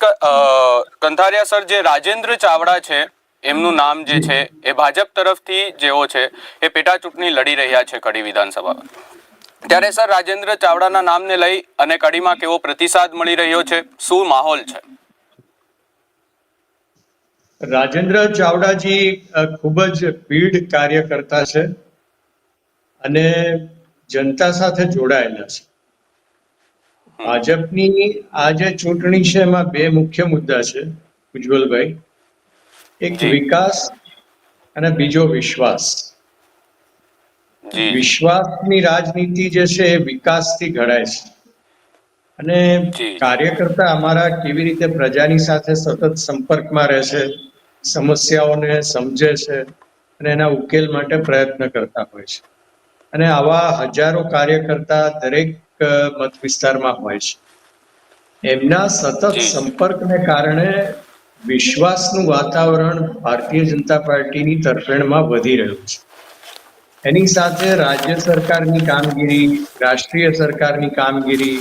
Kantharia sir, જે રાજેન્દ્ર ચાવડા છે, એમનું નામ જે છે, એ ભાજપ તરફથી જેઓ છે, એ પેટા ચૂંટણી લડી રહ્યા છે કડી વિધાનસભામાં. ત્યારે સર, રાજેન્દ્ર ચાવડાના નામને લઈ અને કડીમાં કેવો પ્રતિસાદ મળી રહ્યો છે? શું માહોલ છે? રાજેન્દ્ર ચાવડાજી ખૂબ જ પીઢ કાર્યકર્તા છે અને જનતા સાથે જોડાયેલા છે. ભાજપની આ જે ચૂંટણી છે એમાં બે મુખ્ય મુદ્દા છે ઉજ્જવલભાઈ. એક વિકાસ અને બીજો વિશ્વાસ. વિશ્વાસની રાજનીતિ જે છે એ વિકાસથી ઘડાય છે. અને. કાર્યકર્તા અમારા કેવી રીતે પ્રજાની સાથે સતત સંપર્કમાં રહે છે સમસ્યાઓને સમજે છે અને એના ઉકેલ માટે પ્રયત્ન કરતા હોય છે. અને આવા હજારો કાર્યકર્તા દરેક મત વિસ્તારમાં હોય છે. એમના સતત સંપર્કને કારણે વિશ્વાસનું વાતાવરણ ભારતીય જનતા પાર્ટીની તરફેણમાં વધી રહ્યું છે. એની સાથે રાજ્ય સરકારની કામગીરી રાષ્ટ્રીય સરકારની કામગીરી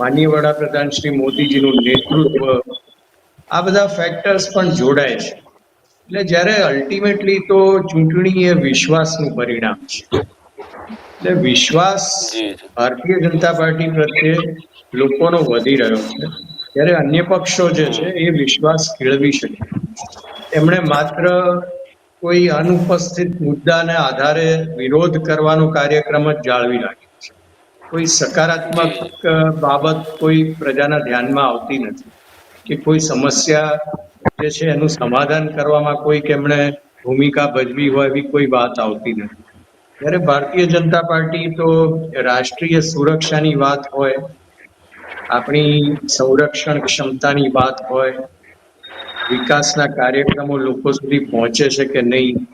માનનીય વડાપ્રધાન શ્રી મોદીજીનું નેતૃત્વ આ બધા ફેક્ટર્સ પણ જોડાય છે. એટલે જ્યારે અલ્ટિમેટલી તો ચૂંટણી એ વિશ્વાસનું પરિણામ છે. એટલે વિશ્વાસ. ભારતીય જનતા પાર્ટી પ્રત્યે લોકોનો વધી રહ્યો છે. ત્યારે અન્ય પક્ષો જે છે એ વિશ્વાસ કેળવી શકે. એમણે માત્ર કોઈ અનુપસ્થિત મુદ્દાને આધારે વિરોધ કરવાનો કાર્યક્રમ જ જાળવી રાખ્યો છે. કોઈ સકારાત્મક બાબત કોઈ પ્રજાના ધ્યાનમાં આવતી નથી કે કોઈ સમસ્યા જે છે એનું સમાધાન કરવામાં કોઈક એમણે ભૂમિકા ભજવી હોય એવી કોઈ વાત આવતી નથી. ત્યારે ભારતીય જનતા પાર્ટી તો રાષ્ટ્રીય સુરક્ષાની વાત હોય, આપણી સંરક્ષણ ક્ષમતાની વાત હોય, વિકાસના કાર્યક્રમો લોકો સુધી પહોંચે છે કે નહીં,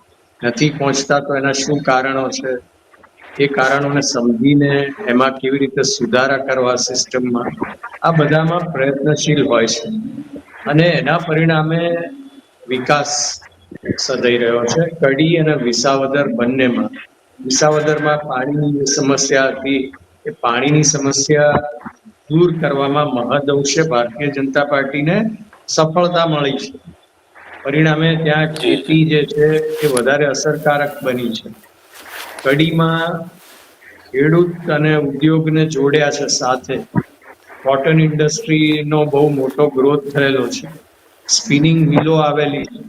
નથી પહોંચતા તો એના શું કારણો છે? એ કારણોને સમજીને એમાં કેવી રીતે સુધારા કરવા સિસ્ટમમાં, આ બધામાં પ્રયત્નશીલ હોય છે. અને એના પરિણામે વિકાસ સદાઈ રહ્યો છે. કડી અને વિસાવદર બંનેમાં વિસાવદરમાં પાણીની સમસ્યા હતી એ પાણીની સમસ્યા દૂર કરવામાં મહદઅંશે ભારતીય જનતા પાર્ટીને સફળતા મળી છે. પરિણામે ત્યાં ખેતી જે છે એ વધારે અસરકારક બની છે. કડીમાં ખેડૂત અને ઉદ્યોગને જોડ્યા છે સાથે. કોટન ઇન્ડસ્ટ્રીનો બહુ મોટો ગ્રોથ થયેલો છે. સ્પિનિંગ મિલો આવેલી છે.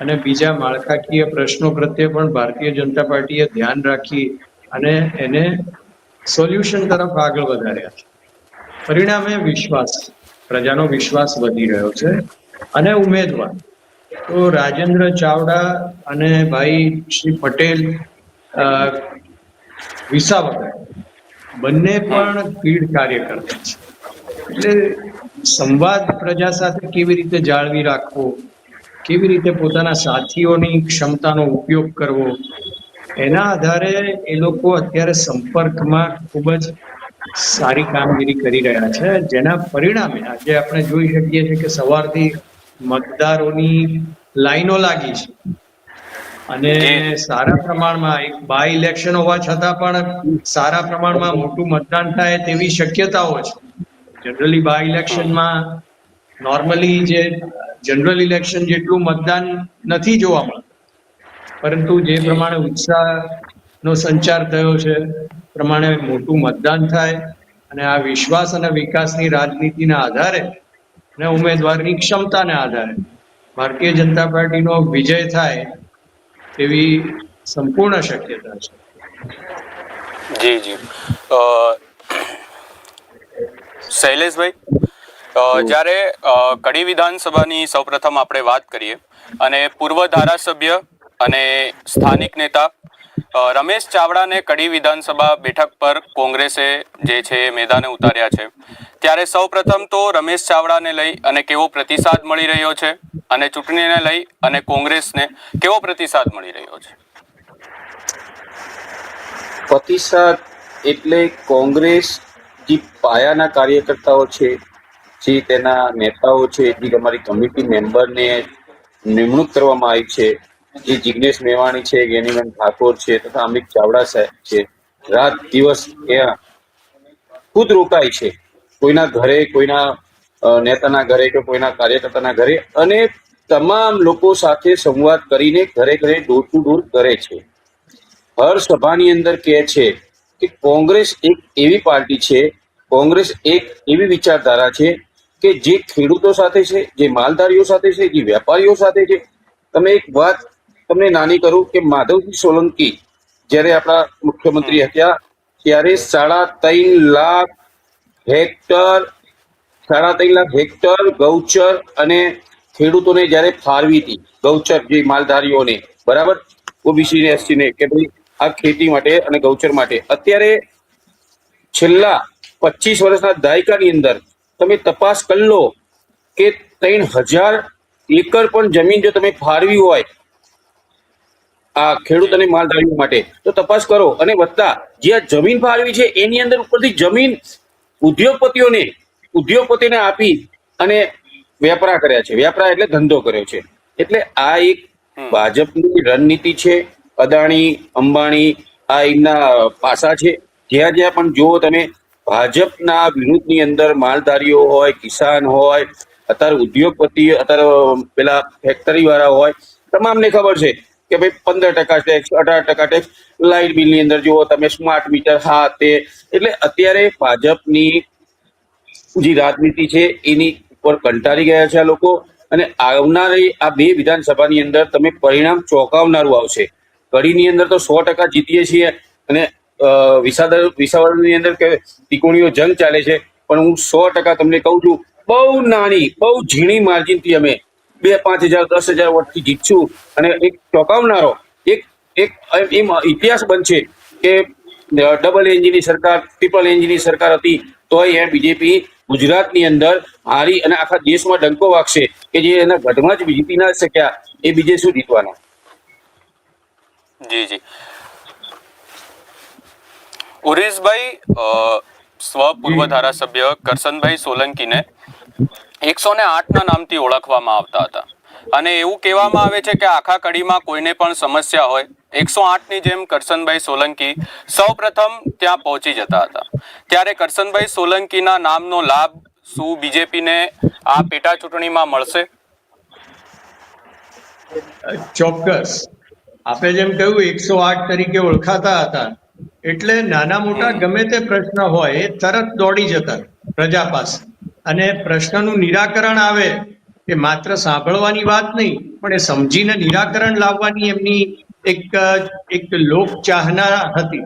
અને બીજા માળખાકીય પ્રશ્નો પ્રત્યે પણ ભારતીય જનતા પાર્ટીએ ધ્યાન રાખી અને એને સોલ્યુશન તરફ આગળ વધાર્યા છે. પરિણામે વિશ્વાસ, પ્રજાનો વિશ્વાસ વધી રહ્યો છે અને ઉમેદવાર. તો રાજેન્દ્ર ચાવડા અને ભાઈ શ્રી પટેલ વિસાવદર બંને પણ પીઢ કાર્યકર્તા છે. એટલે સંવાદ પ્રજા સાથે કેવી રીતે જાળવી રાખવો? કેવી રીતે પોતાના સાથીઓની ક્ષમતાનો ઉપયોગ કરવો? એના આધારે એ લોકો અત્યારે સંપર્કમાં ખૂબ જ સારી કામગીરી કરી રહ્યા છે. જેના પરિણામે આજે આપણે જોઈ શકીએ છીએ કે સવારથી મતદારોની લાઈનો લાગી છે. અને સારા પ્રમાણમાં એક બાય ઇલેક્શન હોવા છતાં પણ સારા પ્રમાણમાં મોટું મતદાન થાય તેવી શક્યતાઓ છે. જનરલી બાય ઇલેક્શનમાં નોર્મલી જે જનરલ ઇલેક્શન જેટલું મતદાન નથી જોવા મળતું. પરંતુ જે પ્રમાણે ઉત્સાહનો સંચાર થયો છે, પ્રમાણે મોટું મતદાન થાય અને આ વિશ્વાસ અને વિકાસની રાજનીતિના આધારે અને ઉમેદવારની ક્ષમતાને આધારે ભારતીય જનતા પાર્ટીનો વિજય થાય તેવી સંપૂર્ણ શક્યતા છે. જી જી. શૈલેષભાઈ? જ્યારે કડી વિધાનસભાની સૌપ્રથમ આપણે વાત કરીએ અને પૂર્વ ધારાસભ્ય અને સ્થાનિક નેતા રમેશ ચાવડાને કડી વિધાનસભા બેઠક પર કોંગ્રેસે જે છે મેદાને ઉતાર્યા છે. ત્યારે સૌપ્રથમ તો રમેશ ચાવડાને લઈ અને કેવો પ્રતિસાદ મળી રહ્યો છે અને ચૂંટણીને લઈ અને કોંગ્રેસને કેવો પ્રતિસાદ મળી રહ્યો છે? પ્રતિસાદ એટલે કોંગ્રેસ જે પાયાના કાર્યકર્તાઓ છે જે તેના નેતાઓ છે, જે અમારી કમિટી મેમ્બરને નિમણૂક કરવામાં આવી છે, જે જિગ્નેશ મેવાણી છે, ગેનીબેન ઠાકોર છે તથા અમિત ચાવડા સાહેબ છે, રાત દિવસ ત્યાં ખુદ રોકાય છે. કોઈના ઘરે, કોઈના નેતાના ઘરે કે કોઈના કાર્યકર્તાના ઘરે અને તમામ લોકો સાથે સંવાદ કરીને ઘરે ઘરે ડોર ટુ ડોર કરે છે. હર સભાની અંદર કહે છે કે કોંગ્રેસ એક એવી પાર્ટી છે, કોંગ્રેસ એક એવી વિચારધારા છે કે જે ખેડૂતો સાથે છે જે માલધારીઓ સાથે છે જે વેપારીઓ સાથે છે તમે એક વાત તમને નાની કરું કે માધવજી સોલંકી જ્યારે આપણા મુખ્યમંત્રી હતા ત્યારે સાડા ત્રણ લાખ હેક્ટર સાડા ત્રણ લાખ હેક્ટર ગૌચર અને ખેડૂતોને જ્યારે ફાળવી હતી ગૌચર જે માલધારીઓને બરાબર? ઓબીસી ને એસસી ને કે ભાઈ આ ખેતી માટે અને ગૌચર માટે. અત્યારે છેલ્લા પચીસ વર્ષના દાયકાની અંદર તમે તપાસ કરી લો કે ત્રણ હજાર એકર પણ જમીન જો તમે ફાળવી હોય આ ખેડૂત અને માલધારીઓ માટે તો તપાસ કરો. અને વત્તા જે આ જમીન ફાળવી છે એની અંદર ઉપરથી જમીન ઉદ્યોગપતિઓને ઉદ્યોગપતિને આપી અને વ્યાપરા કર્યા છે. વ્યાપરા એટલે ધંધો કર્યો છે. એટલે આ એક ભાજપની રણનીતિ છે. અદાણી અંબાણી આ એમના પાસા છે. જ્યાં જ્યાં પણ જુઓ તમે ભાજપના વિરુદ્ધની અંદર માલધારીઓ હોય, કિસાન હોય, અત્યારે ઉદ્યોગપતિ, અત્યારે પેલા ફેક્ટરી વાળા હોય, તમામને ખબર છે કે ભાઈ પંદર ટકા ટેક્સ અઢાર ટકા ટેક્સ લાઇટ બિલની અંદર જુઓ તમે સ્માર્ટ મીટર હા, તે. એટલે અત્યારે ભાજપની જે રાજનીતિ છે એની ઉપર કંટાળી ગયા છે આ લોકો અને આવનારી આ બે વિધાનસભાની અંદર તમે પરિણામ ચોંકાવનારું આવશે. કડીની અંદર તો સો ટકા જીતીએ છીએ અને વિસાદર વિસાવદરની અંદર કે ત્રિકોણીયો જંગ ચાલે છે, પણ હું સો ટકા તમને કહું છું, બહુ નાની, બહુ ઝીણી માર્જિનથી અમે બે, પાંચ હજાર, દસ હજાર વોટથી જીતશું. અને એક ચોંકાવનારો, એક એક, એમ ઇતિહાસ બનશે કે ડબલ એન્જિનની સરકાર ટ્રિપલ એન્જિનની સરકાર હતી, તોય એ બીજેપી ગુજરાતની અંદર હારી અને આખા દેશમાં ડંકો વાગશે કે જે એના ગઢમાં જ જીતી ના શક્યા, એ બીજે શું જીતવાના? જી જી. ઉરેશભાઈ સ્વપૂર્વ સ્વ પૂર્વ ધારાસભ્ય કરસનભાઈ સોલંકીને એકસો ને આઠના નામથી ઓળખવામાં આવતા હતા. અને એવું કહેવામાં આવે છે કે આખા કડીમાં કોઈને પણ સમસ્યા હોય એકસો આઠની જેમ કરસનભાઈ સોલંકી સૌ પ્રથમ ત્યાં પહોંચી જતા હતા. ત્યારે કરસનભાઈ સોલંકીના નામનો લાભ શું બીજેપીને આ પેટા ચૂંટણીમાં મળશે? ચોક્કસ. આપે જેમ કહ્યું એકસો આઠ તરીકે ઓળખાતા હતા. એટલે નાના મોટા ગમે તે પ્રશ્ન હોય એ તરત દોડી જતા પ્રજા પાસે. અને પ્રશ્નનું નિરાકરણ આવે એ માત્ર સાંભળવાની વાત નહીં પણ એ સમજીને નિરાકરણ લાવવાની એમની એક એક લોક ચાહના હતી.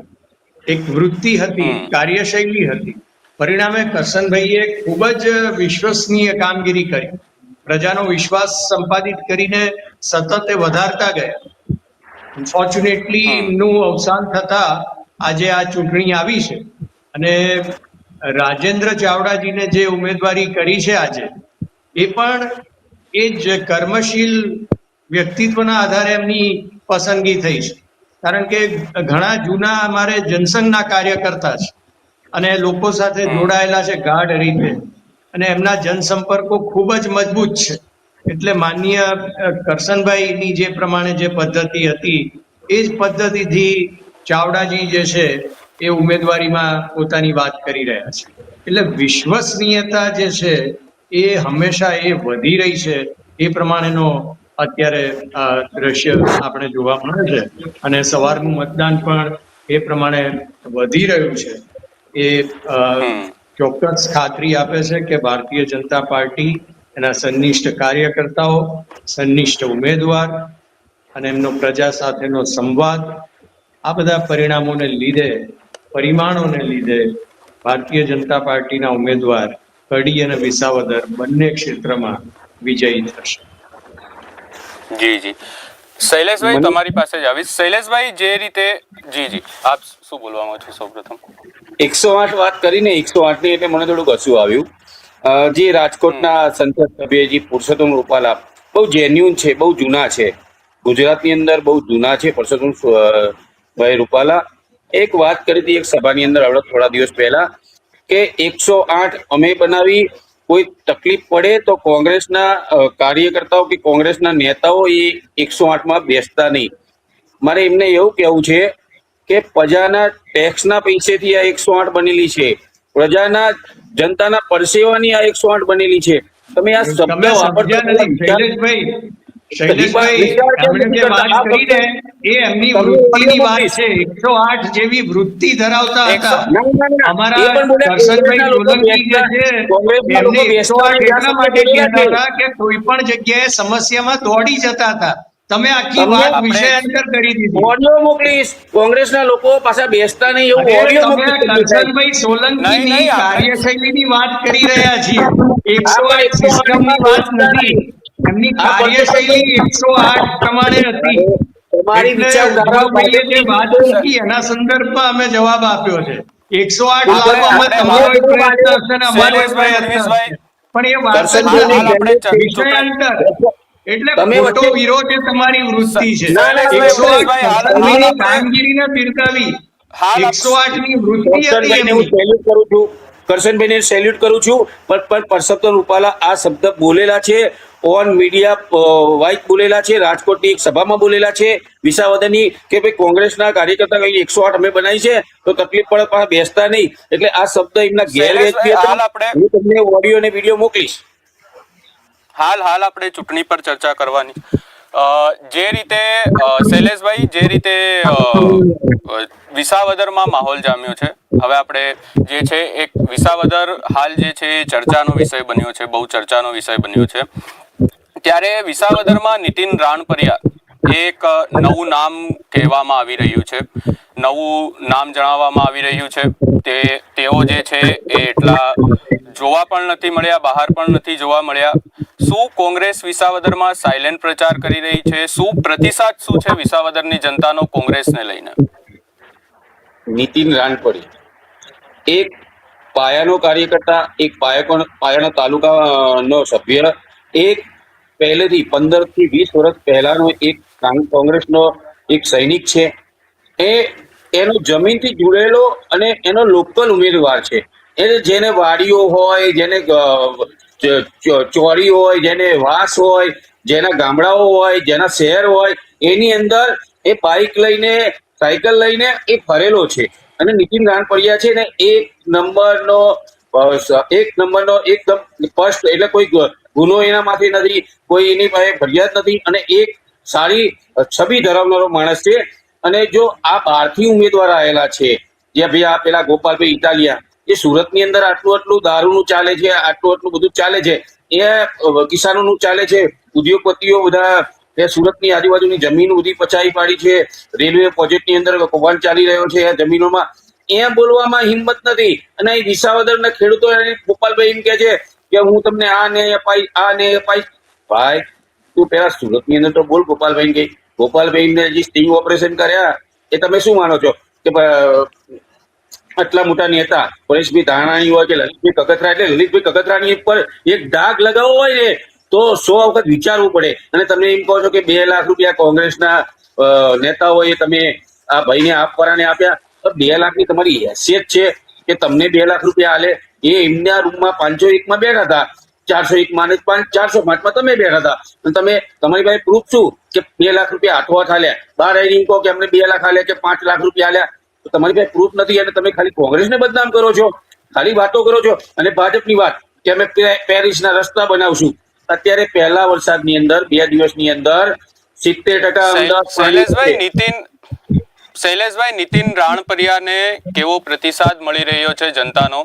એક વૃત્તિ હતી. કાર્યશૈલી હતી. પરિણામે કરસનભાઈએ ખૂબ જ વિશ્વસનીય કામગીરી કરી. પ્રજાનો વિશ્વાસ સંપાદિત કરીને સતત એ વધારતા ગયા. અનફોર્ચ્યુનેટલી એમનું અવસાન થતા આજે આ ચૂંટણી આવી છે. અને રાજેન્દ્ર ચાવડાજીને જે ઉમેદવારી કરી છે આજે એ પણ એ જ કર્મશીલ વ્યક્તિત્વના આધારે એમની પસંદગી થઈ છે. કારણ કે ઘણા જૂના અમારે જનસંઘના કાર્યકર્તા છે અને લોકો સાથે જોડાયેલા છે ગાઢ રીતે. અને એમના જનસંપર્કો ખૂબ જ મજબૂત છે. એટલે માનનીય કરશનભાઈની જે પ્રમાણે જે પદ્ધતિ હતી એ જ પદ્ધતિથી ચાવડાજી જે છે એ ઉમેદવારીમાં પોતાની વાત કરી રહ્યા છે. એટલે વિશ્વસનીયતા જે છે એ હંમેશા એ વધી રહી છે. એ પ્રમાણેનો અત્યારે દ્રશ્ય આપણે જોવા મળે છે. અને સવારનું મતદાન પણ એ પ્રમાણે વધી રહ્યું છે. એ ચોક્કસ ખાતરી આપે છે કે ભારતીય જનતા પાર્ટી એના સંનિષ્ઠ કાર્યકર્તાઓ સંનિષ્ઠ ઉમેદવાર અને એમનો પ્રજા સાથેનો સંવાદ આ બધા પરિણામોને લીધે પરિમાણોને લીધે ભારતીય જનતા પાર્ટીના ઉમેદવાર કડી અને વિસાવદર બંને ક્ષેત્રમાં વિજયી થશે. જી જી. શૈલેષભાઈ તમારી પાસે જ આવીશ. શૈલેષભાઈ જે રીતે જી જી. આપ શું બોલવા માંગો છો સૌપ્રથમ? એકસો આઠ વાત કરીને એકસો આઠની એટલે મને થોડુંક હસું આવ્યું. જે રાજકોટના સંસદ સભ્ય જે પુરુષોત્તમ રૂપાલા બહુ જેન્યુન છે બહુ જૂના છે. ગુજરાતની અંદર બહુ જૂના છે પુરુષોત્તમ અ, ભાઈ રૂપાલા એક વાત કરી હતી એક સભાની અંદર હમણાં થોડા દિવસ પહેલા કે એકસો આઠ અમે બનાવી કોઈ તકલીફ પડે તો કોંગ્રેસના કાર્યકર્તાઓ કે કોંગ્રેસના નેતાઓ એ એકસો આઠમાં બેસતા નહીં. મારે એમને એવું કહેવું છે કે પ્રજાના ટેક્સના પૈસેથી આ એકસો આઠ બનેલી છે. પ્રજાના જનતાના પરસેવાની આ એકસો આઠ બનેલી છે. તમે આ શબ્દ વાપરતા એ એમની વૃત્તિની વાત છે એકસો આઠ જેવી વૃત્તિ ધરાવતા હતા. અમારા સોલંકી જે છે એમને એકસો આઠ એટલા માટે કહેતા હતા કે કોઈ પણ જગ્યાએ સમસ્યામાં દોડી જતા હતા. તમે આખી વાત વિષયાંતર કરી દીધી. ઓડિયો મોકલીશ કોંગ્રેસના લોકો પાછા બેસતા નહીં એવું ઓડિયો મોકલીશ કરશનભાઈ સોલંકીની કાર્યશૈલીની વાત કરી રહ્યા છીએ. એકસો આઠ સિસ્ટમની વાત નથી. એમની આ કાર્યશૈલી એકસો આઠ પ્રમાણે હતી. તમારી વિચારધારા વાત મૂકી એના સંદર્ભમાં અમે જવાબ આપ્યો છે. એકસો આઠ લાવવામાં તમારો પ્રયત્ન હશે ને અમારો પ્રયત્ન હશે. પણ એ વાત વિષયાંતર એટલે તમે ખોટો વિરોધ એ તમારી વૃત્તિ છે. એકસો આઠ કામગીરીને બિરકાવી એકસો આઠની વૃત્તિ હતી એને. હું સેલ્યુટ કરું છું. કરશનભાઈને સેલ્યુટ કરું છું. પણ પરસોત્તમ રૂપાલા આ શબ્દ બોલેલા છે. ઓન મીડિયા વાઇક બોલેલા છે. રાજકોટની એક સભામાં બોલેલા છે. વિસાવદરની કે ભાઈ કોંગ્રેસના કાર્યકર્તા કઈ એકસો આઠ અમે બનાવી છે તો તકલીફ પડે પણ બેસતા નહીં. એટલે આ શબ્દ એમના ગેરવ્યાજબી હતા. હું તમને ઓડિયો અને વીડિયો મોકલીશ. હાલ હાલ આપણે ચૂંટણી પર ચર્ચા કરવાની. જે રીતે શૈલેષભાઈ, જે રીતે વિસાવદરમાં માહોલ જામ્યો છે. હવે આપણે જે છે, એક વિસાવદર હાલ જે છે ચર્ચાનો વિષય બન્યો છે, બહુ ચર્ચાનો વિષય બન્યો છે. ત્યારે વિસાવદરમાં નીતિન રાણપરિયા એક નવું નામ કહેવામાં આવી રહ્યું છે. નવું નામ જણાવવામાં આવી રહ્યું છે. તે, તેઓ જે છે, એ એટલા જોવા પણ નથી મળ્યા, બહાર પણ નથી જોવા મળ્યા. શું કોંગ્રેસ વિસાવદરમાં સાયલેન્ટ પ્રચાર કરી રહી છે? શું પ્રતિસાદ શું છે વિસાવદરની જનતાનો કોંગ્રેસને લઈને? નીતિન રાણપડી એક પાયાનો કાર્યકર્તા, એક પાયકો પાયાનો તાલુકાનો સભ્ય, એક પહેલેથી પંદરથી વીસ વર્ષ પહેલાનો એક કાંગ- કોંગ્રેસનો એક સૈનિક છે. એ એનો જમીનથી જોડેલો અને એનો લોકલ ઉમેદવાર છે. એ જેને વાડીઓ હોય, જેને ચોરી હોય, જેને વાસ હોય, જેના ગામડાઓ હોય, જેના શહેર હોય, એની અંદર એ બાઇક લઈને, સાયકલ લઈને એ ફરેલો છે. અને નીતિન રાણપડિયા છે ને એક નંબરનો એક નંબરનો એકદમ સ્પષ્ટ, એટલે કોઈ ગુનો એના માથે નથી, કોઈ એની પાસે ફરિયાદ નથી, અને એક સારી છબી ધરાવનારો માણસ છે. અને જો આ બહારથી ઉમેદવાર આવેલા છે, જે ભાઈ આ પેલા ગોપાલભાઈ ઇટાલિયા એ સુરતની અંદર આટલું આટલું દારૂનું ચાલે છે, આટલું આટલું બધું ચાલે છે, એ કિસાનોનું ચાલે છે, ઉદ્યોગપતિઓ બધા એ સુરતની આજુબાજુની જમીન બધી પચાવી પાડી છે, રેલવે પ્રોજેક્ટની અંદર કૌભાંડ ચાલી રહ્યો છે આ જમીનોમાં. એ બોલવામાં હિંમત નથી અને અહીં વિસાવદરના ખેડૂતો ગોપાલભાઈ એમ કે છે કે હું તમને આ ને અપાઈ, આ ને અપાઈ. ભાઈ, તું પેલા સુરતની અંદર તો બોલ ગોપાલભાઈ કે ગોપાલભાઈને જે સ્ટિંગ ઓપરેશન કર્યા. એ તમે શું માનો છો? કે આટલા મોટા નેતા, પરેશભાઈ ધાણાણી હોય કે લલિતભાઈ કગથરા એટલે લલિતભાઈ કગથરાની પર એક ડાઘ લગાવવો હોય ને, તો સો વખત વિચારવું પડે. અને તમે એમ કહો છો કે બે લાખ રૂપિયા કોંગ્રેસના નેતાઓએ તમે આ ભાઈને આપવાને આપ્યા, તો બે લાખની તમારી હેસિયત છે કે તમને બે લાખ રૂપિયા આલે. એ એમના રૂમમાં પાંચસો એકમાં બેઠા હતા. ચારસો એકમાં અને પાંચ, ચારસો પાંચમાં તમે બેઠા હતા. અને તમે, તમારી પાસે પ્રૂફ શું? કે બે લાખ રૂપિયા હાથવા હાલ્યા બહાર આવીને એમ કહો કે અમને બે લાખ આલ્યા કે પાંચ લાખ રૂપિયા આલ્યા. તો તમારી પાસે પ્રૂફ નથી અને તમે ખાલી કોંગ્રેસને બદનામ કરો છો ખાલી વાતો કરો છો અને ભાજપની વાત કે અમે પેરિસના રસ્તા બનાવશું. અત્યારે પહેલા વરસાદની અંદર બે દિવસની અંદર સિત્તેર ટકા શૈલેષભાઈ. નીતિન શૈલેષભાઈ નીતિન રાણપરિયાને કેવો પ્રતિસાદ મળી રહ્યો છે જનતાનો?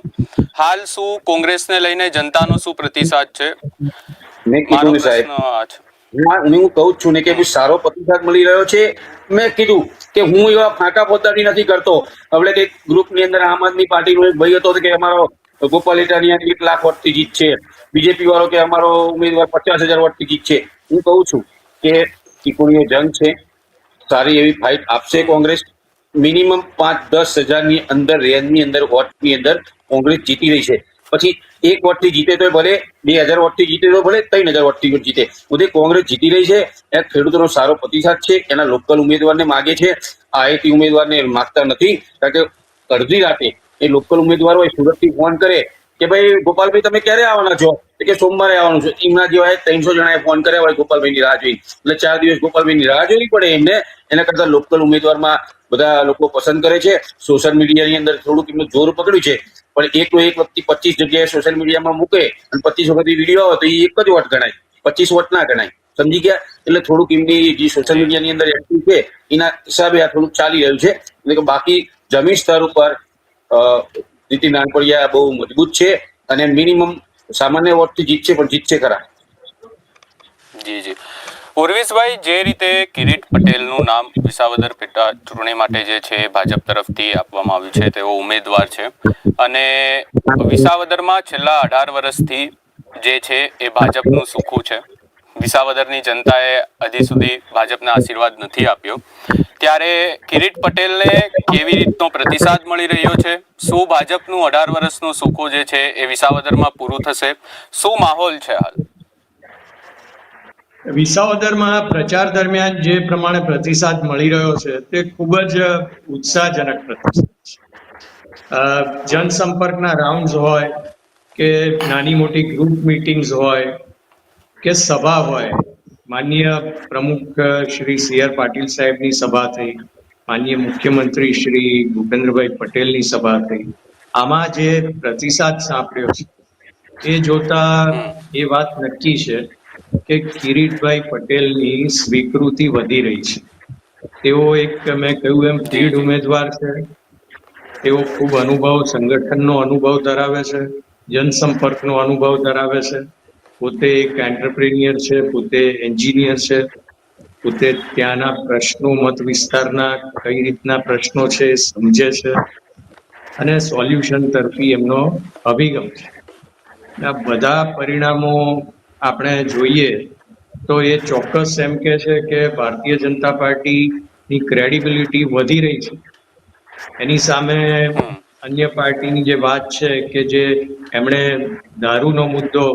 હાલ શું કોંગ્રેસને લઈને જનતાનો શું પ્રતિસાદ છે? મેં કીધું સાહેબ. હું કહું છું ને કે બહુ સારો પ્રતિસાદ મળી રહ્યો છે. મેં કીધું કે હું એવા ફાંકા પોતાની નથી કરતો. હવે કે ગ્રુપની અંદર આમ આદમી પાર્ટીનો એક ભાઈ હતો કે અમારો ગોપાલ ઇટાલિયાની એક લાખ વોટથી જીત છે. બીજેપી વાળો કે અમારો ઉમેદવાર પચાસ હજાર વોટથી જીત છે. હું કહું છું કે ચીકુણીઓ જંગ છે. સારી એવી ફાઇટ આપશે કોંગ્રેસ. મિનિમમ પાંચ દસ હજારની અંદર રેન્જની અંદર વોટની અંદર કોંગ્રેસ જીતી રહી છે. પછી એક વોટથી જીતે તો ભલે, બે હજાર વોટથી જીતે તો ભલે, ત્રણ હજાર વોટથી જીતે. બધે કોંગ્રેસ જીતી રહી છે, એ ખેડૂતોનો સારો પ્રતિસાદ છે, એના લોકલ ઉમેદવારને માગે છે. આઈટી ઉમેદવારને માગતા નથી, કારણ કે અડધી રાતે એ લોકલ ઉમેદવારો એ સુરતથી ફોન કરે કે ભાઈ, ગોપાલભાઈ, તમે ક્યારે આવવાના છો? કે સોમવારે આવવાનું છે. એમના જેવા ત્રણસો જણાએ ફોન કર્યા હોય, ગોપાલભાઈની રાહ જોઈ. એટલે ચાર દિવસ ગોપાલભાઈની રાહ જોવી પડે એમને, એના કરતા લોકલ ઉમેદવારમાં બધા લોકો પસંદ કરે છે. સોશિયલ મીડિયાની અંદર થોડુંક એમનું જોર પકડ્યું છે. પણ એક એક વ્યક્તિ પચીસ જગ્યાએ સોશિયલ મીડિયામાં મૂકે અને પચીસ વખત વીડિયો આવે તો એ એક જ વોટ ગણાય. પચીસ વોટ ના ગણાય. સમજી ગયા? એટલે થોડુંક એમની જે સોશિયલ મીડિયાની અંદર એક્ટિવ છે એના હિસાબે આ થોડુંક ચાલી રહ્યું છે. એટલે કે બાકી જમીન સ્તર ઉપર અ, નીતિન નાનપડિયા બહુ મજબૂત છે અને મિનિમમ સામાન્ય વોટથી જીતશે પણ જીતશે ખરા. જી જી. ઉર્વિશભાઈ, જે રીતે કિરીટ પટેલનું નામ વિસાવદર પેટા ચૂંટણી માટે જે છે ભાજપ તરફથી આપવામાં આવ્યું છે, તેઓ ઉમેદવાર છે. અને વિસાવદરમાં છેલ્લા અઢાર વર્ષથી જે છે એ ભાજપનું સુખું છે. વિસાવદરની જનતાએ હજી સુધી ભાજપના આશીર્વાદ નથી આપ્યો. ત્યારે કિરીટ પટેલને કેવી રીતનો પ્રતિસાદ મળી રહ્યો છે? શું ભાજપનું અઢાર વર્ષનું સુખું જે છે એ વિસાવદરમાં પૂરું થશે? શું માહોલ છે હાલ? વિસાવદરમાં પ્રચાર દરમિયાન જે પ્રમાણે પ્રતિસાદ મળી રહ્યો છે, તે ખૂબ જ ઉત્સાહજનક પ્રતિસાદ છે. જનસંપર્કના રાઉન્ડ્સ હોય કે નાની મોટી ગ્રુપ મીટિંગ્સ હોય કે સભા હોય માન્ય પ્રમુખ શ્રી સી આર પાટીલ સાહેબની સભા થઈ માન્ય મુખ્યમંત્રી શ્રી ભૂપેન્દ્રભાઈ પટેલની સભા થઈ, આમાં જે પ્રતિસાદ સાંપડ્યો છે, એ જોતા એ વાત નક્કી છે કે કિરીટભાઈ પટેલની સ્વીકૃતિ વધી રહી છે. તેઓ એક, મેં કહ્યું એમ, તીડ ઉમેદવાર છે. તેઓ ખૂબ અનુભવ, સંગઠનનો અનુભવ ધરાવે છે, જનસંપર્કનો અનુભવ ધરાવે છે. પોતે એક એન્ટરપ્રેન્યોર છે, પોતે એન્જિનિયર છે, પોતે ત્યાંના પ્રશ્નો, મત વિસ્તારના કઈ રીતના પ્રશ્નો છે એ સમજે છે અને સોલ્યુશન તરફી એમનો અભિગમ છે. આ બધા પરિણામો આપણે જોઈએ તો એ ચોક્કસ એમ કે છે કે ભારતીય જનતા પાર્ટીની ક્રેડિબિલિટી વધી રહી છે. એની સામે અન્ય પાર્ટીની જે વાત છે કે જે એમણે દારૂનો મુદ્દો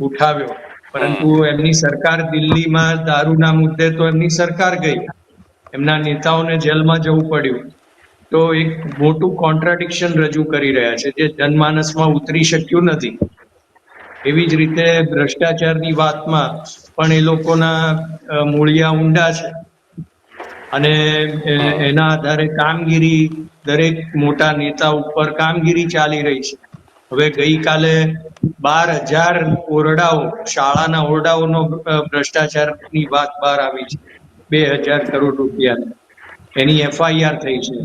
ઉઠાવ્યો પરંતુ એમની સરકાર દિલ્હીમાં દારૂના મુદ્દે તો એમની સરકાર ગઈ. એમના નેતાઓને જેલમાં જવું પડ્યું. તો એક મોટું કોન્ટ્રાડિક્શન રજૂ કરી રહ્યા છે જે જનમાનસમાં ઉતરી શક્યું નથી. એવી જ રીતે ભ્રષ્ટાચારની વાતમાં પણ એ લોકોના મૂળિયા ઊંડા છે. અને એના આધારે કામગીરી દરેક મોટા નેતા ઉપર કામગીરી ચાલી રહી છે. હવે ગઈકાલે બાર હજાર ઓરડાઓ, શાળાના ઓરડાઓનો ભ્રષ્ટાચારની વાત બહાર આવી છે. બે હજાર કરોડ રૂપિયા એની એફઆઈઆર થઈ છે.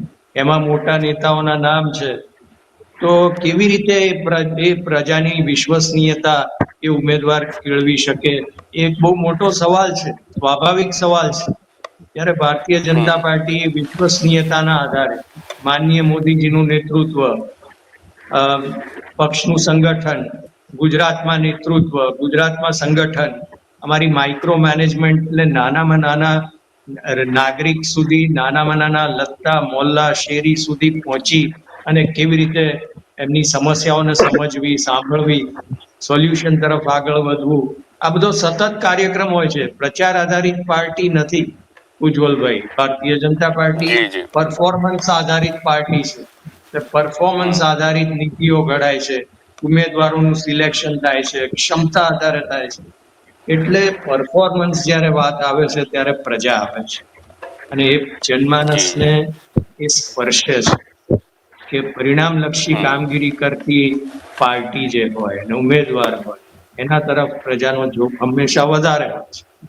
એમાં મોટા નેતાઓના નામ છે. તો કેવી રીતે એ પ્રજાની વિશ્વસનીયતા એ ઉમેદવાર કેળવી શકે? એ બહુ મોટો સવાલ છે સ્વાભાવિક સવાલ છે. ત્યારે ભારતીય જનતા પાર્ટી વિશ્વસનીયતાના આધારે માનનીય મોદીજીનું નેતૃત્વ પક્ષનું સંગઠન ગુજરાતમાં નેતૃત્વ ગુજરાતમાં સંગઠન અમારી માઇક્રો મેનેજમેન્ટ એટલે નાનામાં નાના નાગરિક સુધી નાનામાં નાના લત્તા મોલ્લા શેરી સુધી પહોંચી અને કેવી રીતે એમની સમસ્યાઓને સમજવી સાંભળવી સોલ્યુશન તરફ આગળ વધવું આ બધો સતત કાર્યક્રમ હોય છે. પ્રચાર આધારિત પાર્ટી નથી ઉજ્જવલભાઈ. ભારતીય જનતા પાર્ટી. પરફોર્મન્સ આધારિત પાર્ટી છે. પરફોર્મન્સ આધારિત નીતિઓ ઘડાય છે. ઉમેદવારોનું સિલેક્શન થાય છે. ક્ષમતા આધારે થાય છે. એટલે પરફોર્મન્સ જ્યારે વાત આવે છે ત્યારે પ્રજા આવે છે. અને એ જનમાનસને એ સ્પર્શે છે. કે પરિણામલક્ષી કામગીરી કરતી પાર્ટી જે હોય અને ઉમેદવાર હોય એના તરફ પ્રજાનો જોગ હંમેશા વધારે હોય છે.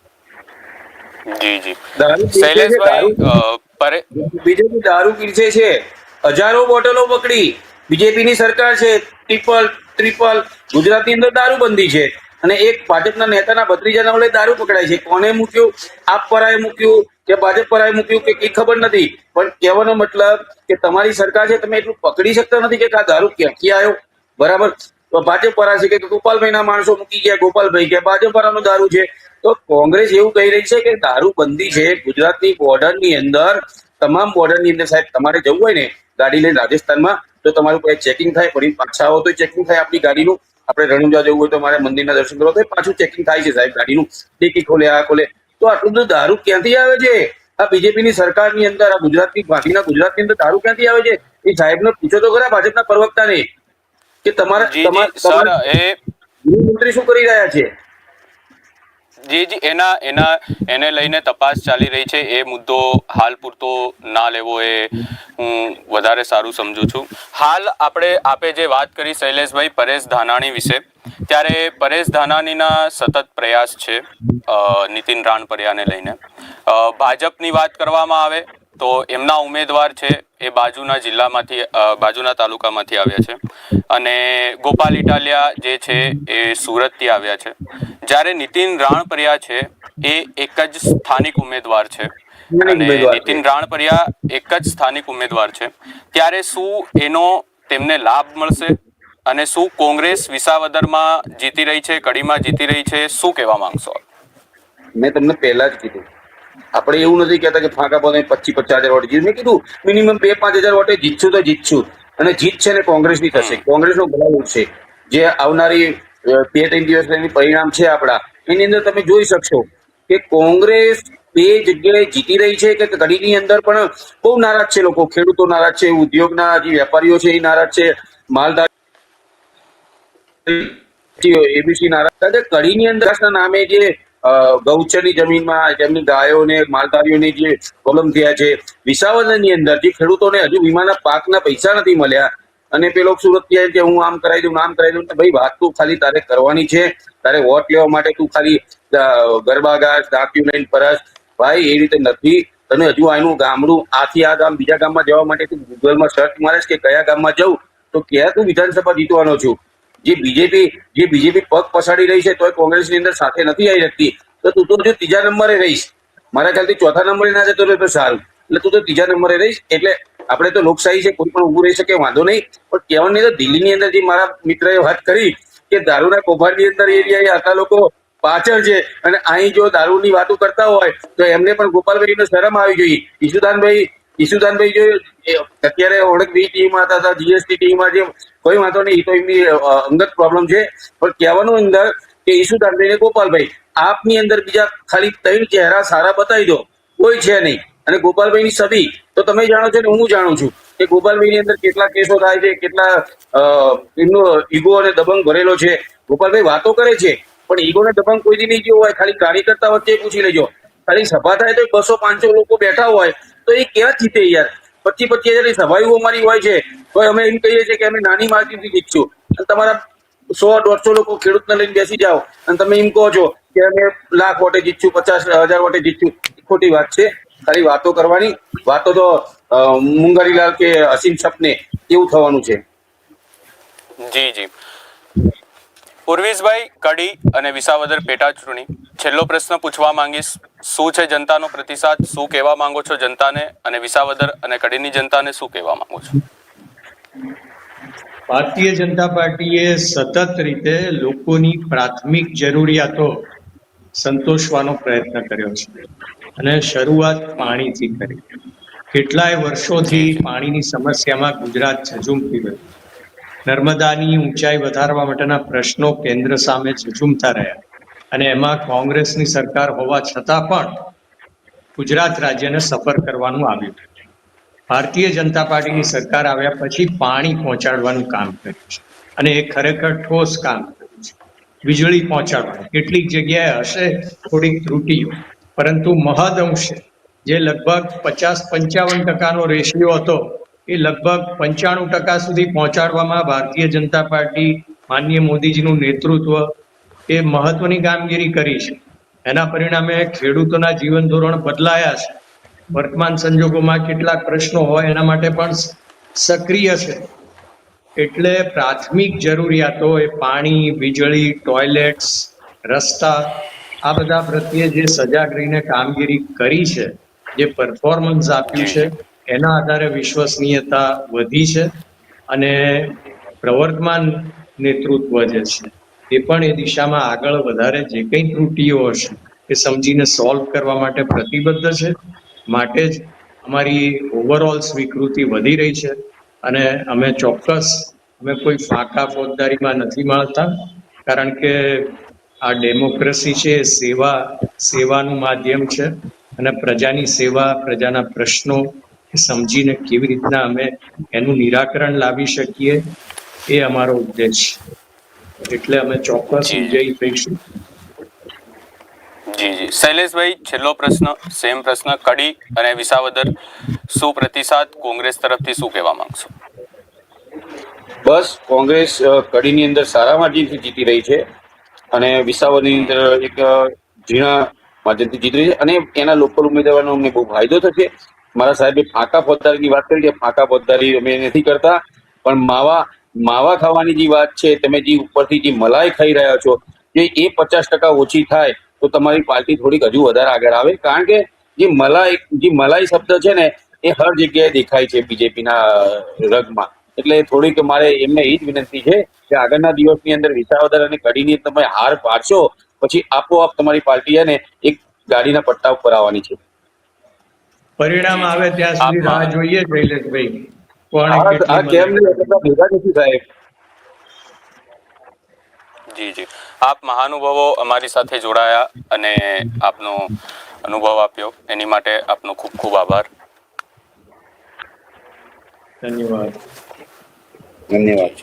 જી જી. દારૂ શૈલેષભાઈ દારૂ- બીજેપી દારૂ પીરસે છે હજારો બોટલો પકડી. બીજેપીની સરકાર છે ટ્રિપલ ટ્રિપલ. ગુજરાતની અંદર દારૂબંધી છે. અને એક ભાજપના નેતાના ભત્રીજાના વડે દારૂ પકડાય છે. કોને મૂક્યું? આપ પરાએ મૂક્યું? કે ભાજપ પરાએ મૂક્યું? કે કઈ ખબર નથી. પણ કહેવાનો મતલબ કે તમારી સરકાર છે, તમે એટલું પકડી શકતા નથી કે આ દારૂ ક્યાંથી આવ્યો બરાબર? ભાજપ પરા છે કે ગોપાલભાઈના માણસો મૂકી ગયા? ગોપાલભાઈ કે ભાજપ પરાનો દારૂ છે? તો કોંગ્રેસ એવું કહી રહી છે કે દારૂ બંધી છે ગુજરાતની બોર્ડરની અંદર. તમામ બોર્ડરની અંદર સાહેબ, તમારે જવું હોય ને ગાડી લઈને રાજસ્થાનમાં, તો તમારું કોઈ ચેકિંગ થાય, ફરી પાછા આવો તો ચેકિંગ થાય આપણી ગાડીનું. આપણે રણુજા જવું હોય તો મારે મંદિરના દર્શન કરવા તો પાછું ચેકિંગ થાય છે સાહેબ ગાડીનું ટીકી ખોલે આ ખોલે. તો આટલું બધું દારૂ ક્યાંથી આવે છે? આ બીજેપીની સરકારની અંદર આ ગુજરાતની પાર્ટીના ગુજરાતની અંદર દારૂ ક્યાંથી આવે છે? એ સાહેબને પૂછો તો ખરા ભાજપના પ્રવક્તાને કે તમારા તમારા તમારા શું કરી રહ્યા છે? જે, જી, એના એના, એને લઈને તપાસ ચાલી રહી છે. એ મુદ્દો હાલ પૂરતો ના લેવો એ હું વધારે સારું સમજુ છું. હાલ આપણે આપે જે વાત કરી શૈલેષભાઈ પરેશ ધાનાણી વિશે, ત્યારે પરેશ ધાનાણીના સતત પ્રયાસ છે નીતિન રાણપરિયાને લઈને. ભાજપની વાત કરવામાં આવે તો એમના ઉમેદવાર છે એ બાજુના જિલ્લામાંથી બાજુના તાલુકામાંથી આવ્યા છે. અને ગોપાલ ઇટાલિયા જે છે એ સુરતથી આવ્યા છે. જ્યારે નીતિન રાણપરિયા છે એ એક જ સ્થાનિક ઉમેદવાર છે. અને નીતિન રાણપરિયા એક જ સ્થાનિક ઉમેદવાર છે. ત્યારે શું એનો તેમને લાભ મળશે? અને શું કોંગ્રેસ વિસાવદરમાં જીતી રહી છે કડીમાં જીતી રહી છે? શું કહેવા માંગશો મેં તમને પહેલા જ કીધું. આપણે એવું નથી કહેતા કે ફાંકા પડે પચીસ પચાસ હજાર વોટ જીત મેં કીધું મિનિમમ બે પાંચ હજાર વોટે જીતશું તો જીતશું. અને જીત છે ને કોંગ્રેસની થશે. કોંગ્રેસનો ભલાઉ છે. જે આવનારી બે ત્રણ દિવસ પરિણામ છે આપણા. એની અંદર તમે જોઈ શકશો કે કોંગ્રેસ બે જગ્યાએ જીતી રહી છે કે ઘડીની અંદર પણ બહુ નારાજ છે લોકો. ખેડૂતો નારાજ છે ઉદ્યોગના જે વેપારીઓ છે એ નારાજ છે. માલદાર એબીસી નારાજ કડીની અંદર નામે જે ગૌચરની જમીનમાં જેમની ગાયોને માલધારીઓને જે પ્રોબ્લેમ થયા છે વિસાવદરની અંદર જે ખેડૂતોને હજુ વીમાના પાકના પૈસા નથી મળ્યા અને પેલો સુરત કહે કે હું આમ કરાવી દઉં આમ કરાવી દઉં ભાઈ વાત તું ખાલી તારે કરવાની છે તારે વોટ લેવા માટે તું ખાલી અ, ગરબા ગાસ ડોક્યુમેન્ટ પરસ ભાઈ એ રીતે નથી. તને હજુ આનું ગામડું આથી આ ગામ બીજા ગામમાં જવા માટે તું ગૂગલમાં સર્ચ મારે કે કયા ગામમાં જવું તો ક્યાં તું વિધાનસભા જીતવાનો છું? જે બીજેપી જે બીજેપી પગ પસાડી રહી છે તોય કોંગ્રેસની અંદર સાથે નથી આવી શકતી. તો તું તો જો ત્રીજા નંબરે રહીશ. મારા ખ્યાલથી ચોથા નંબરે ના જતો રહ્યો તો સારું. એટલે તું તો ત્રીજા નંબરે રહીશ. એટલે આપણે તો લોકશાહી છે, કોઈ પણ ઊભું રહી શકે, વાંધો નહીં. પણ કહેવાનું નહીં તો દિલ્હીની અંદર જે મારા મિત્રએ વાત કરી કે દારૂના કૌભાંડની અંદર એરિયા આટલા લોકો પાછળ છે અને અહીં જો દારૂની વાતો કરતા હોય તો એમને પણ ગોપાલભાઈને શરમ આવી જોઈએ ઈશુદાનભાઈ ઈશુદાનભાઈ જો અત્યારે ઓળખ બી ટીમમાં હતા હતા જીએસટી ટીમમાં જે કોઈ વાંધો નહીં, એ તો એમની અંગત પ્રોબ્લેમ છે. પણ કહેવાનું અંદર કે ઈશુદાનભાઈ ને ગોપાલભાઈ, આપની અંદર બીજા ખાલી ત્રણ ચહેરા સારા બતાવી દો. કોઈ છે નહીં. અને ગોપાલભાઈની છબી તો તમે જાણો છો ને, હું જાણું છું કે ગોપાલભાઈની અંદર કેટલા કેસો થાય છે, કેટલા એમનો ઈગો અને દબંગ ભરેલો છે. ગોપાલભાઈ વાતો કરે છે, પણ ઈગો ને દબંગ કોઈ દી નહીં જેવું હોય. ખાલી કાર્યકર્તા વચ્ચે પૂછી લેજો. ખાલી સભા થાય તો બસો પાંચસો લોકો બેઠા હોય તો એ ક્યાં જીતે યાર? પચીસ પચીસ હજારની સભાઓ અમારી હોય છે. તો અમે એમ કહીએ છીએ કે અમે નાની માર્કેટથી જીતશું. અને તમારા સો દોઢસો લોકો ખેડૂતને લઈને બેસી જાઓ. અને તમે એમ કહો છો કે અમે લાખ વોટે જીતશું, પચાસ હજાર વોટે જીતશું. ખોટી વાત છે. ખાલી વાતો કરવાની. વાતો તો મુંગારીલાલ કે અસીમ સપને એવું થવાનું છે. જી જી. પૂર્વેશભાઈ કડી અને વિસાવદર પેટા ચૂંટણી. છેલ્લો પ્રશ્ન પૂછવા માંગીશ. શું છે જનતાનો પ્રતિસાદ? શું કહેવા માંગો છો જનતાને? અને વિસાવદર અને કડીની જનતાને શું કહેવા માંગો છો? ભારતીય જનતા પાર્ટીએ સતત રીતે લોકોની પ્રાથમિક જરૂરિયાતો સંતોષવાનો પ્રયત્ન કર્યો છે અને શરૂઆત પાણીથી કરી. કેટલાય વર્ષોથી પાણીની સમસ્યામાં ગુજરાત ઝઝૂમતી રહ્યું નર્મદાની ઊંચાઈ વધારવા માટેના પ્રશ્નો કેન્દ્ર સામે ઝઝૂમતા રહ્યા. અને એમાં કોંગ્રેસની સરકાર હોવા છતાં પણ ગુજરાત રાજ્યને સફર કરવાનું આવ્યું ભારતીય જનતા પાર્ટીની સરકાર આવ્યા પછી પાણી પહોંચાડવાનું કામ કર્યું છે. અને એ ખરેખર ઠોસ કામ કર્યું છે. વીજળી પહોંચાડવાનું કેટલીક જગ્યાએ હશે થોડીક ત્રુટીઓ. પરંતુ મહદ અંશે જે લગભગ પચાસ પંચાવન ટકાનો રેશિયો હતો એ લગભગ પંચાણું ટકા સુધી પહોંચાડવામાં ભારતીય જનતા પાર્ટી માનનીય મોદીજીનું નેતૃત્વ એ મહત્વની કામગીરી કરી છે. એના પરિણામે ખેડૂતોના જીવન ધોરણ બદલાયા છે. વર્તમાન સંજોગોમાં કેટલાક પ્રશ્નો હોય એના માટે પણ સક્રિય છે. એટલે પ્રાથમિક જરૂરિયાતો એ પાણી, વીજળી, ટોયલેટ્સ, રસ્તા, આ બધા પ્રત્યે જે સજાગ રહીને કામગીરી કરી છે, જે પરફોર્મન્સ આપ્યું છે એના આધારે વિશ્વસનીયતા વધી છે અને પ્રવર્તમાન નેતૃત્વ જે છે, એ પણ એ દિશામાં આગળ વધારે જે કંઈ ત્રુટીઓ હશે, એ સમજીને સોલ્વ કરવા માટે પ્રતિબદ્ધ છે. માટે જ અમારી ઓવરઓલ સ્વીકૃતિ વધી રહી છે અને અમે ચોક્કસ, અમે કોઈ ફાંકા ફોજદારીમાં નથી માણતા, કારણ કે આ ડેમોક્રેસી છે, એ સેવા, સેવાનું માધ્યમ છે અને પ્રજાની સેવા, પ્રજાના પ્રશ્નો સમજીને કેવી રીતના અમે એનું નિરાકરણ લાવી શકીએ એ અમારો ઉદ્દેશ. એટલે અમે ચોક્કસ વિજયી થઈશું. જી જી. શૈલેષભાઈ છેલ્લો પ્રશ્ન સેમ પ્રશ્ન કડી અને વિસાવદર શું પ્રતિસાદ કોંગ્રેસ તરફથી શું કહેવા માંગશો? બસ કોંગ્રેસ કડીની અંદર સારા માર્જિનથી જીતી રહી છે અને વિસાવદરની અંદર એક ઝીણા માધ્યમથી જીતી રહી છે અને એના લોકલ ઉમેદવારનો અમને બહુ ફાયદો થશે. મારા સાહેબે ફાંકા ફોજદારીની વાત કરી છે. ફાંકા ફોજદારી અમે નથી કરતા. પણ માવા માવા ખાવાની જે વાત છે, તમે જે ઉપરથી જે મલાઈ ખાઈ રહ્યા છો, જે એ પચાસ ટકા ઓછી થાય, તો તમારી પાર્ટી થોડીક હજુ વધારે આગળ આવે. કારણ કે જે મલાઈ જે મલાઈ શબ્દ છે ને, એ હર જગ્યાએ દેખાય છે બીજેપીના રગમાં. એટલે થોડીક મારે એમને એ જ વિનંતી છે કે આગળના દિવસની અંદર વિસાવદર અને કડીની તમે હાર પાડશો, પછી આપોઆપ તમારી પાર્ટી છે ને, એક ગાડીના પટ્ટા ઉપર આવવાની છે. પરિણામ આવે ત્યાં સુધી રાહ જોઈએ શૈલેષભાઈ કોણ આ કેમ નહીં એટલા ભેગા નથી સાહેબ? જી જી. આપ મહાનુભાવો અમારી સાથે જોડાયા અને આપનો અનુભવ આપ્યો. એની માટે આપનો ખૂબ ખૂબ આભાર. ધન્યવાદ. ધન્યવાદ.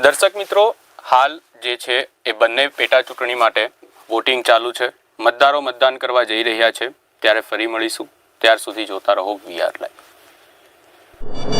દર્શક મિત્રો હાલ જે છે એ બંને પેટા ચૂંટણી માટે વોટિંગ ચાલુ છે. મતદારો મતદાન કરવા જઈ રહ્યા છે, ત્યારે ફરી મળીશું. ત્યાર સુધી જોતા રહો વીઆર લાઈવ